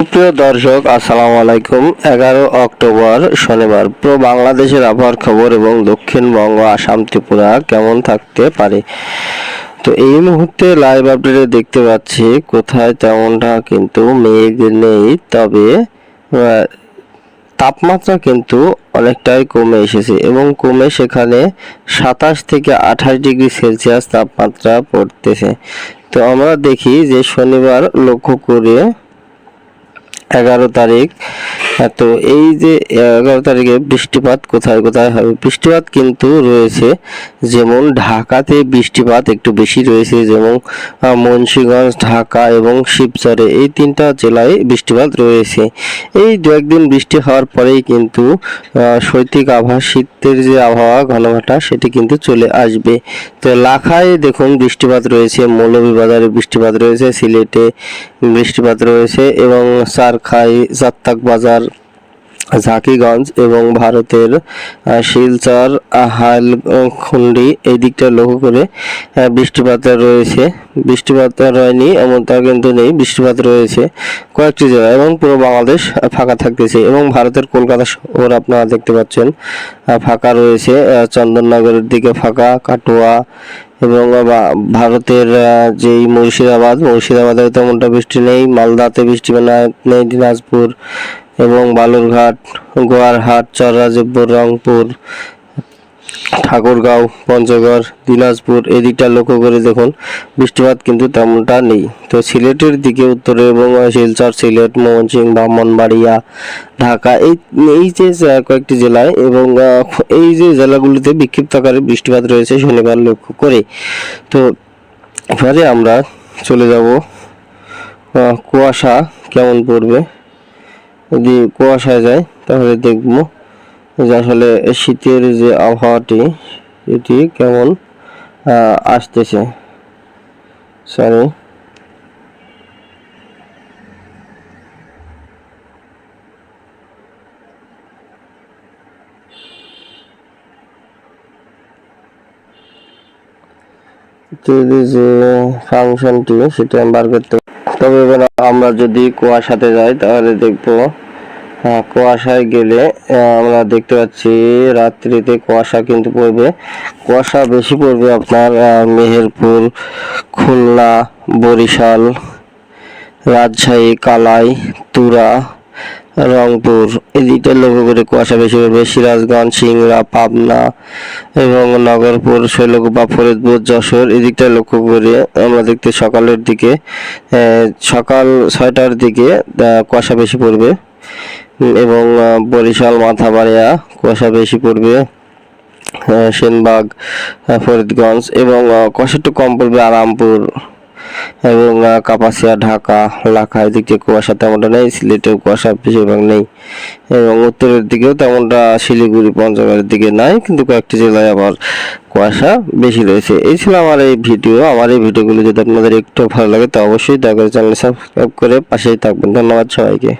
প্রিয় দর্শক, আসসালামু আলাইকুম। এগারো অক্টোবর শনিবার। পুরো বাংলাদেশের আবহাওয়ার খবর এবং দক্ষিণবঙ্গ, আসাম, ত্রিপুরা কেমন থাকতে পারে? তো এই মুহূর্তে লাইভ আপডেটে দেখতে পাচ্ছি, কোথায় তেমনটা কিন্তু মেঘ নেই, তবে তাপমাত্রা কিন্তু অনেকটাই কমে এসেছে এবং কমে সেখানে সাতাশ থেকে আঠাশ ডিগ্রি সেলসিয়াস তাপমাত্রা পড়তেছে। তো আমরা দেখি যে শনিবার লক্ষ্য করে এগারো তারিখ। তো এই যে এগারো তারিখে বৃষ্টিপাত কোথায় কোথায় হবে? বৃষ্টিপাত কিন্তু রয়েছে যেমন ঢাকাতে বৃষ্টিপাত একটু বেশি রয়েছে, যেমন মুন্সিগঞ্জ, ঢাকা এবং শিবচরে এই তিনটা জেলায় বৃষ্টিপাত রয়েছে। এই দু একদিন বৃষ্টি হওয়ার পরেই কিন্তু শৈতিক আবহাওয়া, শীতের যে আবহাওয়া, ঘনঘটা, সেটি কিন্তু চলে আসবে। তো লাখায় দেখুন বৃষ্টিপাত রয়েছে, মৌলভীবাজারে বৃষ্টিপাত রয়েছে, সিলেটে বৃষ্টিপাত রয়েছে এবং সারখাই জাত্তাক বাজার, ঝাঁকিগঞ্জ এবং ভারতের শিলচর হাইলখুন্ডি এই দিকটা লক্ষ্য করে বৃষ্টিপাত রয়েছে। বৃষ্টিপাত রয়নি এমনটা কিন্তু নেই। বৃষ্টিপাত রয়েছে কয়েকটি জেলায় এবং পুরো বাংলাদেশ ফাঁকা থাকতেছে এবং ভারতের কলকাতা শহর আপনারা দেখতে পাচ্ছেন ফাঁকা রয়েছে। চন্দননগরের দিকে ফাঁকা, কাটোয়া এবং ভারতের যেই মুর্শিদাবাদ, মুর্শিদাবাদে তেমনটা বৃষ্টি নেই। মালদাতে বৃষ্টি না- নেই দিনাজপুর এবং বালুরঘাট, গোয়ারহাট চররাজপুর রংপুর ঠাকুরগাঁও, পঞ্চগড়, দিনাজপুর এদিকটা লক্ষ্য করে দেখুন, বৃষ্টিপাত কিন্তু তেমনটা নেই। তো সিলেটের দিকে উত্তরে এবং শিলচর, সিলেট, ময়মনসিংহ, ব্রাহ্মণবাড়িয়া, ঢাকা, এই এই যে কয়েকটি জেলায় এবং এই যে জেলাগুলিতে বিক্ষিপ্ত আকারে বৃষ্টিপাত রয়েছে শনিবার লক্ষ্য করে। তো এবারে আমরা চলে যাব কুয়াশা কেমন পড়বে? যদি কুয়াশায় যায় তাহলে দেখব। যে আসলে শীতের যে আবহাওয়াটি, এটি কেমন আসতেছে। সরি যে ফাংশনটি সেটা বার করতে তবে এবার আমরা যদি কুয়াশাতে যাই, তাহলে দেখব হ্যাঁ কুয়াশায় গেলে আমরা দেখতে পাচ্ছি রাত্রিতে কুয়াশা কিন্তু পড়বে। কুয়াশা বেশি পড়বে আপনার মেহেরপুর, খুলনা, বরিশাল, রাজশাহী, কালাই, তুরা, রংপুর। এদিকটা লক্ষ্য করে কুয়াশা বেশি পড়বে। সিরাজগঞ্জ, সিংড়া, পাবনা এবং নগরপুর, শৈলকুপা, ফরিদপুর, যশোর এদিকটা লক্ষ্য করে আমরা দেখতে সকালের দিকে সকাল ছয়টার দিকে কুয়াশা বেশি পড়বে। এবং বরিশাল, মাথাবাড়িয়া, কুয়াশা বেশি পড়বে সেনবাগ ফরিদগঞ্জ এবং কুয়াশা একটু কম পড়বে আরামপুর এবং কাপাসিয়া, ঢাকা, লাখা, এদিক থেকে কুয়াশা তেমনটা নেই, সিলেটেও কুয়াশা বেশিরভাগ নেই এবং উত্তরের দিকেও তেমনটা শিলিগুড়ি, পঞ্চগড়ের দিকে নাই, কিন্তু কয়েকটি জেলায় আবার কুয়াশা বেশি রয়েছে। এই ছিল আমার এই ভিডিও। আমার এই ভিডিওগুলো যদি আপনাদের একটু ভালো লাগে, তো অবশ্যই দয়া করে চ্যানেল সাবস্ক্রাইব করে পাশেই থাকবেন। ধন্যবাদ সবাইকে।